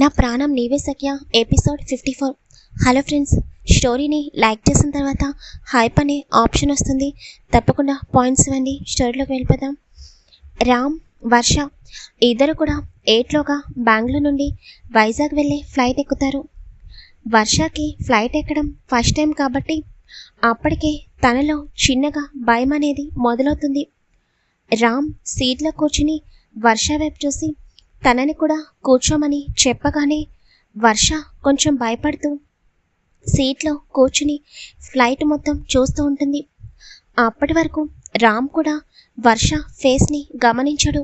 నా ప్రాణం నీవే సఖ్య. Episode fifty four. Hello friends స్టోరీని లైక్ చేసిన తర్వాత హైప్ అనే ఆప్షన్ వస్తుంది. తప్పకుండా పాయింట్స్ ఇవ్వండి. స్టోరీలోకి వెళ్ళిపోదాం. రామ్ వర్ష ఇద్దరు కూడా ఎయిట్లోగా బెంగళూరు నుండి వైజాగ్ వెళ్ళే ఫ్లైట్ ఎక్కుతారు. వర్షకి ఫ్లైట్ ఎక్కడం ఫస్ట్ టైం కాబట్టి అప్పటికే తనలో చిన్నగా భయం అనేది మొదలవుతుంది. రామ్ సీట్లో కూర్చుని వర్ష వైపు చూసి తనని కూడా కూర్చోమని చెప్పగానే వర్ష కొంచెం భయపడుతూ సీట్లో కూర్చుని ఫ్లైట్ మొత్తం చూస్తూ ఉంటుంది. అప్పటి వరకు రామ్ కూడా వర్ష ఫేస్ని గమనించడు.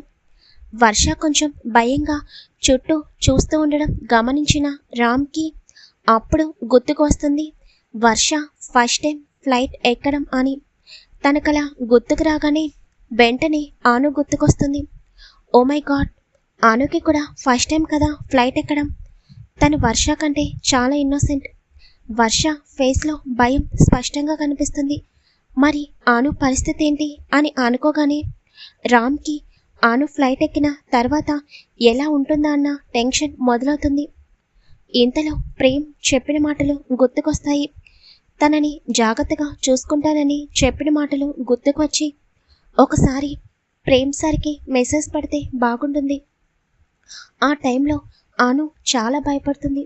వర్ష కొంచెం భయంగా చుట్టూ చూస్తూ ఉండడం గమనించిన రామ్కి అప్పుడు గుర్తుకొస్తుంది వర్ష ఫస్ట్ టైం ఫ్లైట్ ఎక్కడం అని. తనకలా గుర్తుకు రాగానే వెంటనే ఆను గుర్తుకొస్తుంది. ఓ మై గాడ్ ఆనుకి కూడా ఫస్ట్ టైం కదా ఫ్లైట్ ఎక్కడం. తను వర్ష కంటే చాలా ఇన్నోసెంట్ వర్ష ఫేస్లో భయం స్పష్టంగా కనిపిస్తుంది. మరి ఆను పరిస్థితి ఏంటి అని అనుకోగానే రామ్కి ఆను ఫ్లైట్ ఎక్కిన తర్వాత ఎలా ఉంటుందా అన్న టెన్షన్ మొదలవుతుంది. ఇంతలో ప్రేమ్ చెప్పిన మాటలు గుర్తుకొస్తాయి. తనని జాగ్రత్తగా చూసుకుంటానని చెప్పిన మాటలు గుర్తుకు వచ్చి ఒకసారి ప్రేమ్ సార్కి మెసేజ్ పడితే బాగుంటుంది. ఆ టైంలో ఆను చాలా భయపడుతుంది.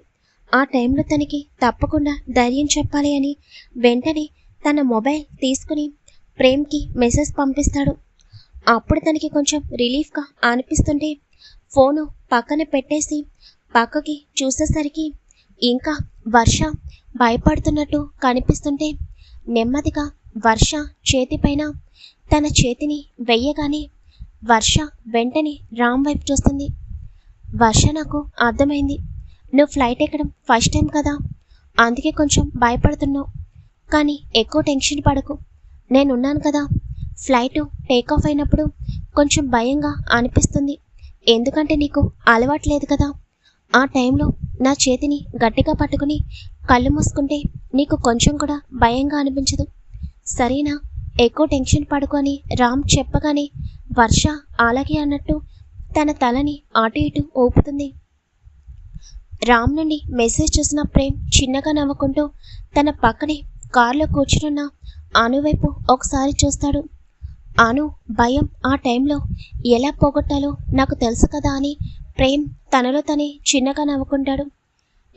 ఆ టైంలో తనకి తప్పకుండా ధైర్యం చెప్పాలి అని వెంటనే తన మొబైల్ తీసుకుని ప్రేమ్కి మెసేజ్ పంపిస్తాడు. అప్పుడు తనకి కొంచెం రిలీఫ్గా అనిపిస్తుంటే ఫోను పక్కన పెట్టేసి పక్కకి చూసేసరికి ఇంకా వర్ష భయపడుతున్నట్టు కనిపిస్తుంటే నెమ్మదిగా వర్ష చేతిపైన తన చేతిని వెయ్యగానే వర్ష వెంటనే రామ్ వైపు చూస్తుంది. వర్ష నాకు అర్థమైంది. నువ్వు ఫ్లైట్ ఎక్కడం ఫస్ట్ టైం కదా? అందుకే కొంచెం భయపడుతున్నావు. కానీ ఎక్కువ టెన్షన్ పడకు. నేనున్నాను కదా. ఫ్లైట్ టేక్ ఆఫ్ అయినప్పుడు కొంచెం భయంగా అనిపిస్తుంది. ఎందుకంటే నీకు అలవాట్లేదు కదా. ఆ టైంలో నా చేతిని గట్టిగా పట్టుకుని కళ్ళు మూసుకుంటే నీకు కొంచెం కూడా భయంగా అనిపించదు. సరేనా? ఎక్కువ టెన్షన్ పడుకొని రామ్ చెప్పగానే వర్ష అలాగే అన్నట్టు తన తలని అటు ఇటు ఊపుతుంది. రామ్ నుండి మెసేజ్ చూసిన ప్రేమ్ చిన్నగా నవ్వుకుంటూ తన పక్కనే కారులో కూర్చునున్న అను వైపు ఒకసారి చూస్తాడు. అను భయం ఆ టైంలో ఎలా పోగొట్టాలో నాకు తెలుసు కదా అని ప్రేమ్ తనలో తనే చిన్నగా నవ్వుకుంటాడు.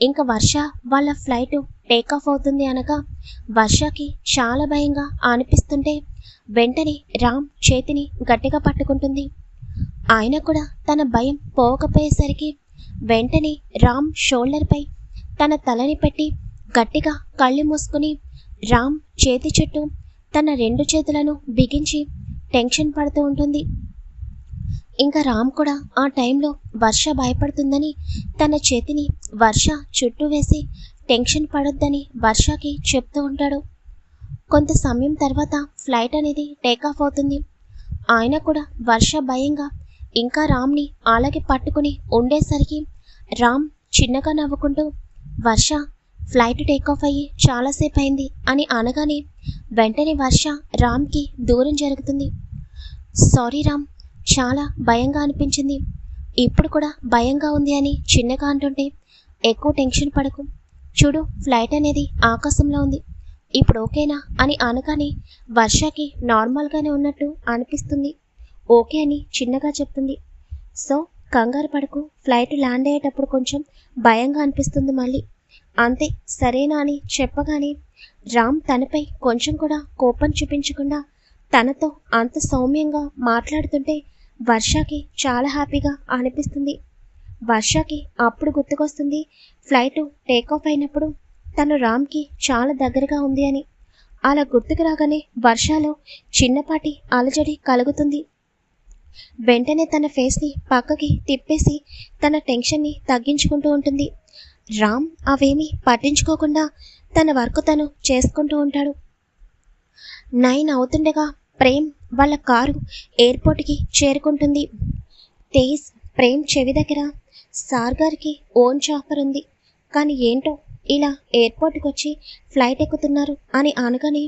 ఇంకా వర్ష వాళ్ళ ఫ్లైట్ టేకాఫ్ అవుతుంది అనగా వర్షకి చాలా భయంగా అనిపిస్తుంటే వెంటనే రామ్ చేతిని గట్టిగా పట్టుకుంటుంది. ఆయన కూడా తన భయం పోకపోయేసరికి వెంటనే రామ్ షోల్డర్పై తన తలని పెట్టి గట్టిగా కళ్ళు మూసుకుని రామ్ చేతి చుట్టూ తన రెండు చేతులను బిగించి టెన్షన్ పడుతూ ఉంటుంది. ఇంకా రామ్ కూడా ఆ టైంలో వర్ష భయపడుతుందని తన చేతిని వర్ష చుట్టూ వేసి టెన్షన్ పడొద్దని వర్షకి చెప్తూ ఉంటాడు. కొంత సమయం తర్వాత ఫ్లైట్ అనేది టేక్ ఆఫ్ అవుతుంది. ఆయన కూడా వర్ష భయంగా ఇంకా రామ్ని అలాగే పట్టుకుని ఉండేసరికి రామ్ చిన్నగా నవ్వుకుంటూ వర్ష ఫ్లైట్ టేక్ ఆఫ్ అయ్యి చాలాసేపు అయింది అని అనగానే వెంటనే వర్ష రామ్కి దూరం జరుగుతుంది. సారీ రామ్ చాలా భయంగా అనిపించింది. ఇప్పుడు కూడా భయంగా ఉంది అని చిన్నగా అంటుంటే ఎక్కువ టెన్షన్ పడకు. చూడు ఫ్లైట్ అనేది ఆకాశంలో ఉంది. ఇప్పుడు ఓకేనా? అని అనగానే వర్షకి నార్మల్గానే ఉన్నట్టు అనిపిస్తుంది. ఓకే అని చిన్నగా చెప్తుంది. సో కంగారు పడకు. ఫ్లైట్ ల్యాండ్ అయ్యేటప్పుడు కొంచెం భయంగా అనిపిస్తుంది మళ్ళీ. అంతే సరేనా అని చెప్పగానే రామ్ తనపై కొంచెం కూడా కోపం చూపించకుండా తనతో అంత సౌమ్యంగా మాట్లాడుతుంటే వర్షకి చాలా హ్యాపీగా అనిపిస్తుంది. వర్షకి అప్పుడు గుర్తుకొస్తుంది ఫ్లైట్ టేక్ఆఫ్ అయినప్పుడు తను రామ్కి చాలా దగ్గరగా ఉంది అని. అలా గుర్తుకు రాగానే వర్షాలో చిన్నపాటి అలజడి కలుగుతుంది. వెంటనే తన ఫేస్ని పక్కకి తిప్పేసి తన టెన్షన్ని తగ్గించుకుంటూ ఉంటుంది. రామ్ అవేమీ పట్టించుకోకుండా తన వర్క్ తను చేసుకుంటూ ఉంటాడు. నైన్ అవుతుండగా ప్రేమ్ వాళ్ళ కారు ఎయిర్పోర్ట్కి చేరుకుంటుంది. తేజ్ ప్రేమ్ చెవి దగ్గర సార్ గారికి ఓన్ చాపర్ ఉంది. కానీ ఏంటో ఇలా ఎయిర్పోర్ట్కి వచ్చి ఫ్లైట్ ఎక్కుతున్నారు అని అనగానే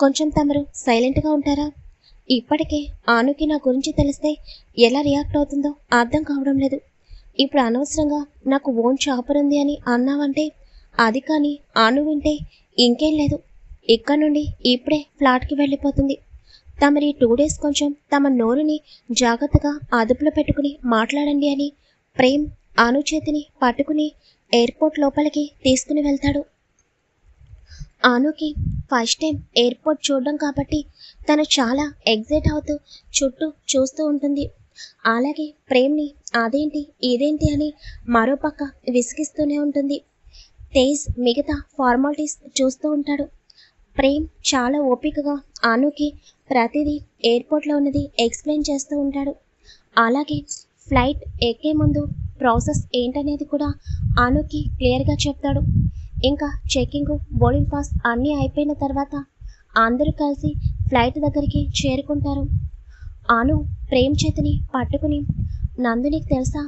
కొంచెం తమరు సైలెంట్గా ఉంటారా? ఇప్పటికే ఆనుకి నా గురించి తెలిస్తే ఎలా రియాక్ట్ అవుతుందో అర్థం కావడం లేదు. ఇప్పుడు అనవసరంగా నాకు ఓన్ షాపర్ ఉంది అని అన్నావంటే అది కానీ ఆను వింటే ఇంకేం లేదు. ఇక్కడ నుండి ఇప్పుడే ఫ్లాట్కి వెళ్ళిపోతుంది. తమరి టూ డేస్ కొంచెం తమ నోరుని జాగ్రత్తగా అదుపులో పెట్టుకుని మాట్లాడండి అని ప్రేమ్ ఆను చేతిని పట్టుకుని ఎయిర్పోర్ట్ లోపలికి తీసుకుని వెళ్తాడు. ఆనుకి ఫస్ట్ టైం ఎయిర్పోర్ట్ చూడడం కాబట్టి తను చాలా ఎగ్జైట్ అవుతూ చుట్టూ చూస్తూ ఉంటుంది. అలాగే ప్రేమ్ని అదేంటి ఇదేంటి అని మరోపక్క విసిగిస్తూనే ఉంటుంది. తేజ్ మిగతా ఫార్మాలిటీస్ చూస్తూ ఉంటాడు. ప్రేమ్ చాలా ఓపికగా ఆనుకి ప్రతిదీ ఎయిర్పోర్ట్లో ఉన్నది ఎక్స్ప్లెయిన్ చేస్తూ ఉంటాడు. అలాగే ఫ్లైట్ ఎక్కే ముందు ప్రాసెస్ ఏంటనేది కూడా ఆనుకి క్లియర్గా చెప్తాడు. ఇంకా చెకింగ్ బోర్డింగ్ పాస్ అన్నీ అయిపోయిన తర్వాత అందరూ కలిసి ఫ్లైట్ దగ్గరికి చేరుకుంటారు. ఆను ప్రేమ్ చేతిని పట్టుకుని నందు నీకు తెలుసా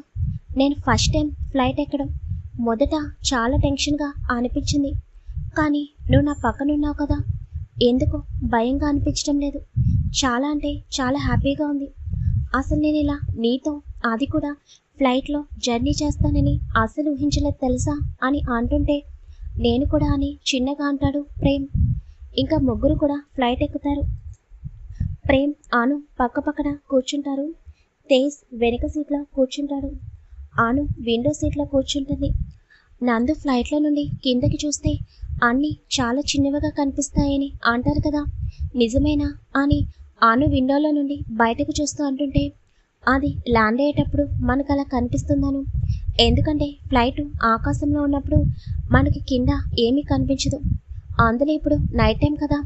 నేను ఫస్ట్ టైం ఫ్లైట్ ఎక్కడం మొదట చాలా టెన్షన్గా అనిపించింది. కానీ నువ్వు నా పక్కనున్నావు కదా ఎందుకు భయంగా అనిపించడం లేదు. చాలా అంటే చాలా హ్యాపీగా ఉంది. అసలు నేను ఇలా నీతో అది కూడా ఫ్లైట్లో జర్నీ చేస్తానని అసలు ఊహించలేదు తెలుసా అని అంటుంటే నేను కూడా అని చిన్నగా అంటాడు ప్రేమ్. ఇంకా ముగ్గురు కూడా ఫ్లైట్ ఎక్కుతారు. ప్రేమ్ ఆను పక్క పక్కన కూర్చుంటారు. తేజ్ వెనక సీట్లో కూర్చుంటాడు. ఆను విండో సీట్లో కూర్చుంటుంది. నందు ఫ్లైట్లో నుండి కిందకి చూస్తే అన్నీ చాలా చిన్నవిగా కనిపిస్తాయని అంటారు కదా. నిజమేనా అని ఆను విండోలో నుండి బయటకు చూస్తూ అంటుంటే అది ల్యాండ్ అయ్యేటప్పుడు మనకు అలా కనిపిస్తుందను. ఎందుకంటే ఫ్లైట్ ఆకాశంలో ఉన్నప్పుడు మనకి కింద ఏమీ కనిపించదు. అందులో ఇప్పుడు నైట్ టైం కదా.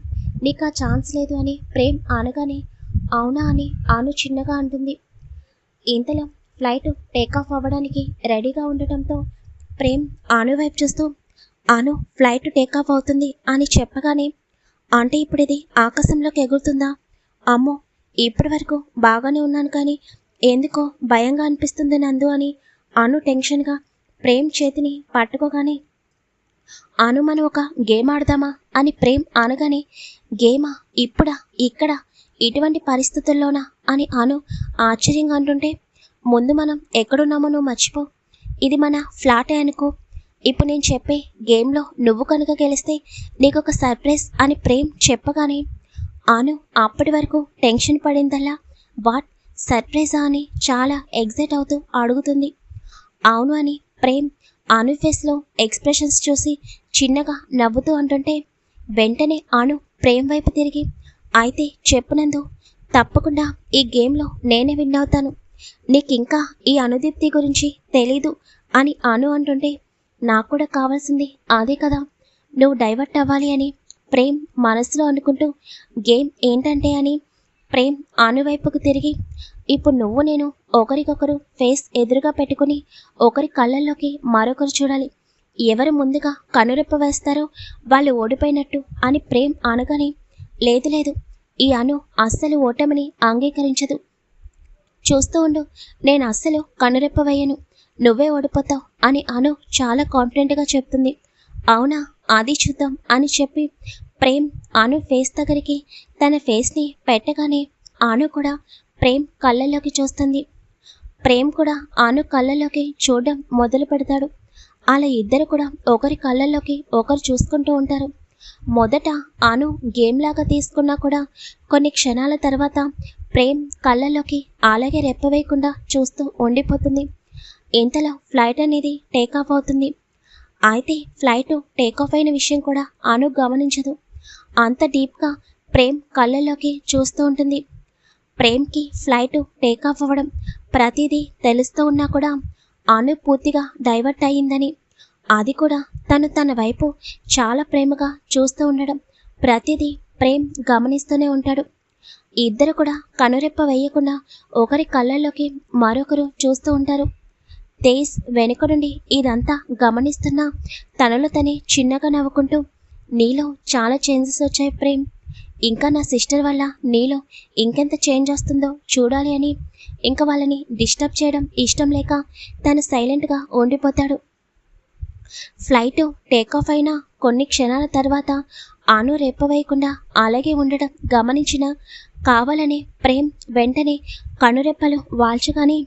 నీకు ఆ ఛాన్స్ లేదు అని ప్రేమ్ అనగానే అవునా అని ఆను చిన్నగా అంటుంది. ఇంతలో ఫ్లైట్ టేక్ ఆఫ్ అవ్వడానికి రెడీగా ఉండటంతో ప్రేమ్ ఆను వైపు చూస్తూ ఆను ఫ్లైట్ టేక్ ఆఫ్ అవుతుంది అని చెప్పగానే అంటే ఇప్పుడు ఇది ఆకాశంలోకి ఎగురుతుందా? అమ్మో ఇప్పటి వరకు బాగానే ఉన్నాను కానీ ఎందుకో భయంగా అనిపిస్తుంది నందు అని అను టెన్షన్గా ప్రేమ్ చేతిని పట్టుకోగానే అను మనం ఒక గేమ్ ఆడదామా అని ప్రేమ్ అనగానే గేమా ఇప్పుడా ఇక్కడ ఇటువంటి పరిస్థితుల్లోనా అని అను ఆశ్చర్యంగా అంటుంటే ముందు మనం ఎక్కడున్నామో నువ్వు మర్చిపో. ఇది మన ఫ్లాటే అనుకో. ఇప్పుడు నేను చెప్పే గేమ్లో నువ్వు కనుక గెలిస్తే నీకు ఒక సర్ప్రైజ్ అని ప్రేమ్ చెప్పగానే అను అప్పటి వరకు టెన్షన్ పడిందల్లా వాట్ సర్ప్రైజా అని చాలా ఎగ్జైట్ అవుతూ అడుగుతుంది. అవును అని ప్రేమ్ అను ఫేస్లో ఎక్స్ప్రెషన్స్ చూసి చిన్నగా నవ్వుతూ అంటుంటే వెంటనే అను ప్రేమ్ వైపు తిరిగి అయితే చెప్పునందు తప్పకుండా ఈ గేమ్లో నేనే విన్ అవుతాను. నీకింకా ఈ అనుదీప్తి గురించి తెలీదు అని అను అంటుంటే నాకు కూడా కావాల్సింది అదే కదా. నువ్వు డైవర్ట్ అవ్వాలి అని ప్రేమ్ మనసులో అనుకుంటూ గేమ్ ఏంటంటే అని ప్రేమ్ అనువైపుకు తిరిగి ఇప్పుడు నువ్వు నేను ఒకరికొకరు ఫేస్ ఎదురుగా పెట్టుకుని ఒకరి కళ్ళల్లోకి మరొకరు చూడాలి. ఎవరు ముందుగా కనురెప్ప వేస్తారో వాళ్ళు ఓడిపోయినట్టు అని ప్రేమ్ అనగానే లేదు లేదు ఈ అను అస్సలు ఓటమిని అంగీకరించదు. చూస్తూ ఉండు నేను అస్సలు కనురెప్ప వేయను. నువ్వే ఓడిపోతావు అని అను చాలా కాన్ఫిడెంట్గా చెప్తుంది. అవునా అది చూద్దాం అని చెప్పి ప్రేమ్ అను ఫేస్ దగ్గరికి తన ఫేస్ని పెట్టగానే అను కూడా ప్రేమ్ కళ్ళల్లోకి చూస్తుంది. ప్రేమ్ కూడా అను కళ్ళల్లోకి చూడడం మొదలు పెడతాడు. అలా ఇద్దరు కూడా ఒకరి కళ్ళల్లోకి ఒకరు చూసుకుంటూ ఉంటారు. మొదట అను గేమ్ లాగా తీసుకున్నా కూడా కొన్ని క్షణాల తర్వాత ప్రేమ్ కళ్ళల్లోకి అలాగే రెప్పవేయకుండా చూస్తూ ఉండిపోతుంది. ఇంతలో ఫ్లైట్ అనేది టేక్ ఆఫ్ అవుతుంది. అయితే ఫ్లైట్ టేక్ ఆఫ్ అయిన విషయం కూడా అను గమనించదు. అంత డీప్గా ప్రేమ్ కళ్ళల్లోకి చూస్తూ ఉంటుంది. ప్రేమ్కి ఫ్లైట్ టేక్ ఆఫ్ అవ్వడం ప్రతిదీ తెలుస్తూ ఉన్నా కూడా అను పూర్తిగా డైవర్ట్ అయ్యిందని. అది కూడా తను తన వైపు చాలా ప్రేమగా చూస్తూ ఉండడం. ప్రతిదీ ప్రేమ్ గమనిస్తూనే ఉంటాడు. ఇద్దరు కూడా కనురెప్ప వేయకుండా ఒకరి కళ్ళల్లోకి మరొకరు చూస్తూ ఉంటారు. తేజ్ వెనుక నుండి ఇదంతా గమనిస్తున్నా తనలో తనే చిన్నగా నవ్వుకుంటూ నీలో చాలా చేంజెస్ వచ్చాయి ప్రేమ్. ఇంకా నా సిస్టర్ వల్ల నీలో ఇంకెంత చేంజ్ వస్తుందో చూడాలి అని ఇంకా వాళ్ళని డిస్టర్బ్ చేయడం ఇష్టం లేక తను సైలెంట్గా ఉండిపోతాడు. ఫ్లైట్ టేక్ ఆఫ్ అయిన కొన్ని క్షణాల తర్వాత ఆను రెప్పవేయకుండా అలాగే ఉండడం గమనించిన కావాలని ప్రేమ్ వెంటనే కనురెప్పలు వాల్చగానే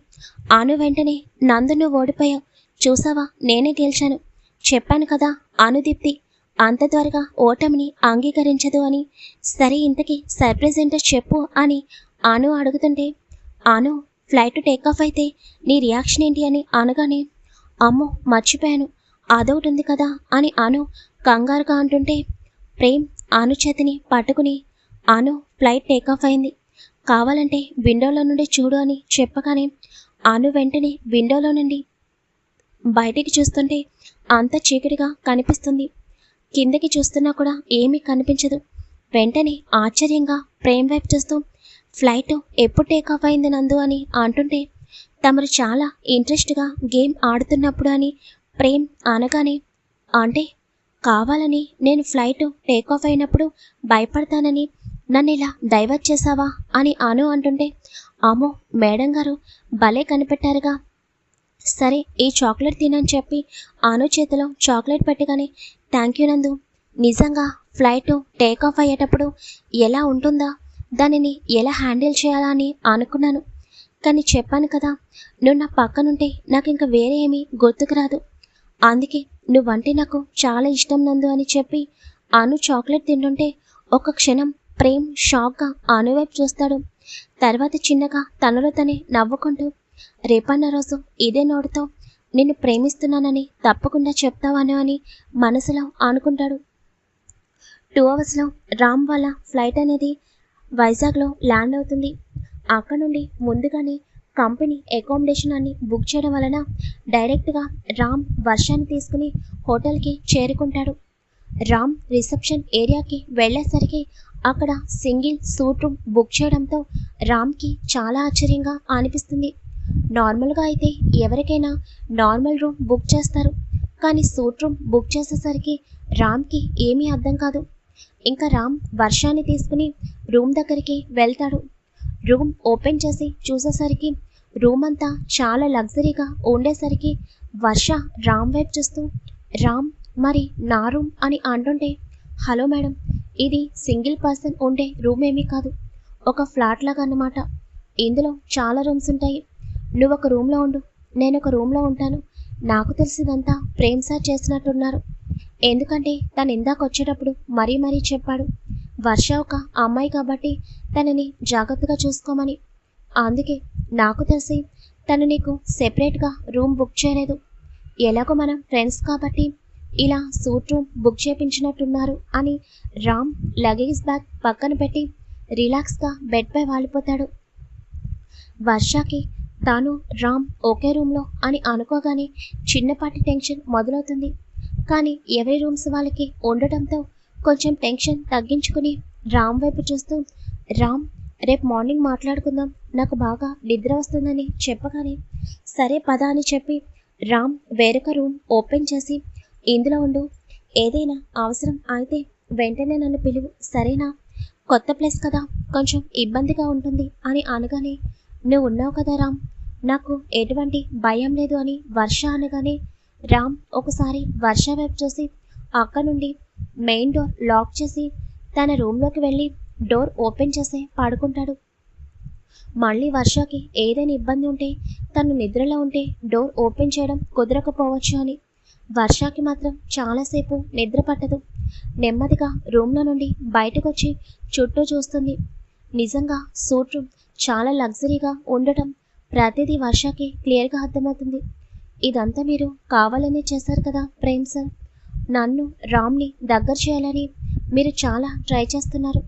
ఆను వెంటనే నందును ఓడిపోయావు చూసావా? నేనే గెలిచాను. చెప్పాను కదా అనుదీప్తి అంత త్వరగా ఓటమిని అంగీకరించదు అని. సరే ఇంతకీ సర్ప్రైజ్ ఏంటో చెప్పు అని అను అడుగుతుంటే అను ఫ్లైట్ టేక్ ఆఫ్ అయితే నీ రియాక్షన్ ఏంటి అని అనగానే అమ్మో మర్చిపోయాను. అదొకటి ఉంది కదా అని అను కంగారుగా అంటుంటే ప్రేమ్ ఆను చేతిని పట్టుకుని అను ఫ్లైట్ టేక్ ఆఫ్ అయింది. కావాలంటే విండోలో నుండి చూడు అని చెప్పగానే అను వెంటనే విండోలో నుండి బయటికి చూస్తుంటే అంత చీకటిగా కనిపిస్తుంది. కిందకి చూస్తున్నా కూడా ఏమీ కనిపించదు. వెంటనే ఆశ్చర్యంగా ప్రేమ్ వైపు చూస్తూ ఫ్లైట్ ఎప్పుడు టేక్ ఆఫ్ అయింది నందు? అని అంటుంటే తమరు చాలా ఇంట్రెస్ట్గా గేమ్ ఆడుతున్నప్పుడు అని ప్రేమ్ అనగానే అంటే కావాలని నేను ఫ్లైట్ టేక్ ఆఫ్ అయినప్పుడు భయపడతానని నన్ను ఇలా డైవర్ట్ చేసావా? అని అను అంటుంటే అమ్మో మేడం గారు భలే కనిపెట్టారుగా. సరే ఈ చాక్లెట్ తినని చెప్పి ఆను చేతిలో చాక్లెట్ పెట్టగానే థ్యాంక్ యూ నందు. నిజంగా ఫ్లైట్ టేక్ ఆఫ్ అయ్యేటప్పుడు ఎలా ఉంటుందా? దానిని ఎలా హ్యాండిల్ చేయాలా అని అనుకున్నాను. కానీ చెప్పాను కదా నువ్వు నా పక్కనుంటే నాకు ఇంకా వేరే ఏమీ గుర్తుకు రాదు. అందుకే నువ్వంటే నాకు చాలా ఇష్టం నందు అని చెప్పి అను చాక్లెట్ తింటుంటే ఒక క్షణం ప్రేమ్ షాక్గా అను వైపు చూస్తాడు. తర్వాత చిన్నగా తనలో తనే నవ్వుకుంటూ రేపన్న రోజు ఇదే నోటితో నిన్ను ప్రేమిస్తున్నానని తప్పకుండా చెప్తావాను అని మనసులో అనుకుంటాడు టూ అవర్స్లో రామ్ వాళ్ళ ఫ్లైట్ అనేది వైజాగ్లో ల్యాండ్ అవుతుంది. అక్కడ నుండి ముందుగానే కంపెనీ అకామిడేషన్ అన్ని బుక్ చేయడం వలన డైరెక్ట్గా రామ్ వర్షాన్ని తీసుకుని హోటల్కి చేరుకుంటాడు. రామ్ రిసెప్షన్ ఏరియాకి వెళ్ళేసరికి అక్కడ సింగిల్ సూట్ రూమ్ బుక్ చేయడంతో రామ్కి చాలా ఆశ్చర్యంగా అనిపిస్తుంది. నార్మల్గా అయితే ఎవరికైనా నార్మల్ రూమ్ బుక్ చేస్తారు. కానీ సూట్ రూమ్ బుక్ చేసేసరికి రామ్కి ఏమీ అర్థం కాదు. ఇంకా రామ్ వర్షాన్ని తీసుకుని రూమ్ దగ్గరికి వెళ్తాడు. రూమ్ ఓపెన్ చేసి చూసేసరికి రూమ్ అంతా చాలా లగ్జరీగా ఉండేసరికి వర్ష రామ్ వైపు చూస్తూ రామ్ మరి నా రూమ్ అని అంటుంటే హలో మేడం ఇది సింగిల్ పర్సన్ ఉండే రూమ్ ఏమీ కాదు. ఒక ఫ్లాట్ లాగా అన్నమాట. ఇందులో చాలా రూమ్స్ ఉంటాయి. నువ్వు ఒక రూమ్లో ఉండు. నేను ఒక రూమ్లో ఉంటాను. నాకు తెలిసిందంతా ప్రేమ్ సార్ చేసినట్టున్నారు. ఎందుకంటే తను ఇందాక వచ్చేటప్పుడు మరీ మరీ చెప్పాడు. వర్ష ఒక అమ్మాయి కాబట్టి తనని జాగ్రత్తగా చూసుకోమని. అందుకే నాకు తెలిసి తను నీకు సెపరేట్గా రూమ్ బుక్ చేయలేదు. ఎలాగో మనం ఫ్రెండ్స్ కాబట్టి ఇలా సూట్ రూమ్ బుక్ చేపించినట్టున్నారు అని రామ్ లగేజ్ బ్యాగ్ పక్కన పెట్టి రిలాక్స్గా బెడ్పై వాలిపోతాడు. వర్షకి తాను రామ్ ఒకే రూమ్లో అని అనుకోగానే చిన్నపాటి టెన్షన్ మొదలవుతుంది. కానీ ఎవరి రూమ్స్ వాళ్ళకి ఉండటంతో కొంచెం టెన్షన్ తగ్గించుకుని రామ్ వైపు చూస్తూ రామ్ రేపు మార్నింగ్ మాట్లాడుకుందాం. నాకు బాగా నిద్ర వస్తుందని చెప్పగానే సరే పద అని చెప్పి రామ్ వేరొక రూమ్ ఓపెన్ చేసి ఇందులో ఉండు. ఏదైనా అవసరం అయితే వెంటనే నన్ను పిలువు. సరేనా? కొత్త ప్లేస్ కదా. కొంచెం ఇబ్బందిగా ఉంటుంది అని అనగానే నువ్వు ఉన్నావు కదా రామ్. నాకు ఎటువంటి భయం లేదు అని వర్ష అనగానే రామ్ ఒకసారి వర్ష వైపు చూసి అక్క నుండి మెయిన్ డోర్ లాక్ చేసి తన రూమ్లోకి వెళ్ళి డోర్ ఓపెన్ చేసి పడుకుంటాడు. మళ్ళీ వర్షకి ఏదైనా ఇబ్బంది ఉంటే తను నిద్రలో ఉంటే డోర్ ఓపెన్ చేయడం కుదరకపోవచ్చు అని వర్షాకి మాత్రం చాలాసేపు నిద్ర పట్టదు. నెమ్మదిగా రూమ్లో నుండి బయటకు వచ్చి చుట్టూ చూస్తుంది. నిజంగా సూట్ రూమ్ చాలా లగ్జరీగా ఉండటం ప్రతిదీ వర్షాకి క్లియర్గా అర్థమవుతుంది. ఇదంతా మీరు కావాలనే చేశారు కదా ప్రేమ్ సార్ నన్ను రామ్ని దగ్గర చేయాలని మీరు చాలా ట్రై చేస్తున్నారు.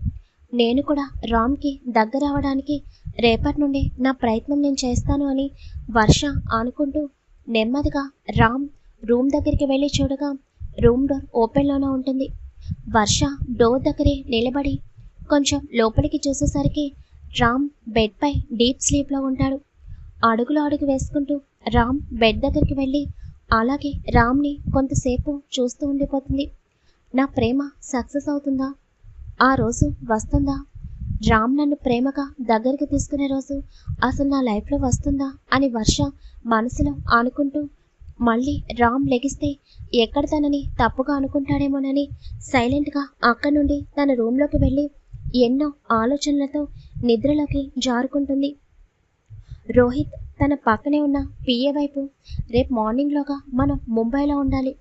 నేను కూడా రామ్కి దగ్గర అవడానికి రేపటి నుండి నా ప్రయత్నం నేను చేస్తాను అని వర్ష అనుకుంటూ నెమ్మదిగా రామ్ రూమ్ దగ్గరికి వెళ్ళి చూడగా రూమ్ డోర్ ఓపెన్లోనే ఉంటుంది. వర్ష డోర్ దగ్గరే నిలబడి కొంచెం లోపలికి చూసేసరికి రామ్ బెడ్పై డీప్ స్లీప్లో ఉంటాడు. అడుగులు అడుగు వేసుకుంటూ రామ్ బెడ్ దగ్గరికి వెళ్ళి అలాగే రామ్ని కొంతసేపు చూస్తూ ఉండిపోతుంది. నా ప్రేమ సక్సెస్ అవుతుందా? ఆ రోజు వస్తుందా? రామ్ నన్ను ప్రేమగా దగ్గరికి తీసుకునే రోజు అసలు నా లైఫ్లో వస్తుందా అని వర్ష మనసులో అనుకుంటూ మళ్ళీ రామ్ లెగిస్తే ఎక్కడ తనని తప్పుగా అనుకుంటాడేమోనని సైలెంట్గా అక్కడి నుండి తన రూమ్లోకి వెళ్ళి ఎన్నో ఆలోచనలతో నిద్రలోకి జారుకుంటుంది. రోహిత్ తన పక్కనే ఉన్న పిఏ వైపు రేపు మార్నింగ్లోగా మనం ముంబైలో ఉండాలి.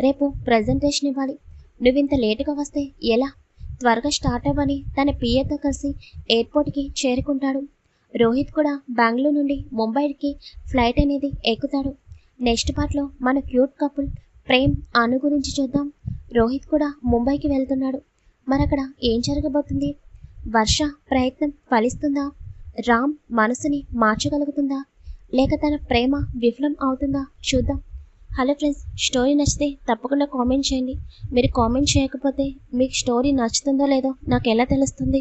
రేపు ప్రజెంటేషన్ ఇవ్వాలి. నువ్వింత లేటుగా వస్తే ఎలా? త్వరగా స్టార్ట్ అవ్వని తన పిఏతో కలిసి ఎయిర్పోర్ట్కి చేరుకుంటాడు. రోహిత్ కూడా బెంగళూరు నుండి ముంబైకి ఫ్లైట్ అనేది ఎక్కుతాడు. నెక్స్ట్ పార్ట్లో మన క్యూట్ కపుల్ ప్రేమ్ అను గురించి చూద్దాం. రోహిత్ కూడా ముంబైకి వెళ్తున్నాడు. మనక్కడ ఏం జరగబోతుంది? వర్ష ప్రయత్నం ఫలిస్తుందా? రామ్ మనసుని మార్చగలుగుతుందా? లేక తన ప్రేమ విఫలం అవుతుందా? చూద్దాం. హలో ఫ్రెండ్స్ స్టోరీ నచ్చితే తప్పకుండా కామెంట్ చేయండి. మీరు కామెంట్ చేయకపోతే మీకు స్టోరీ నచ్చుతుందో లేదో నాకు ఎలా తెలుస్తుంది?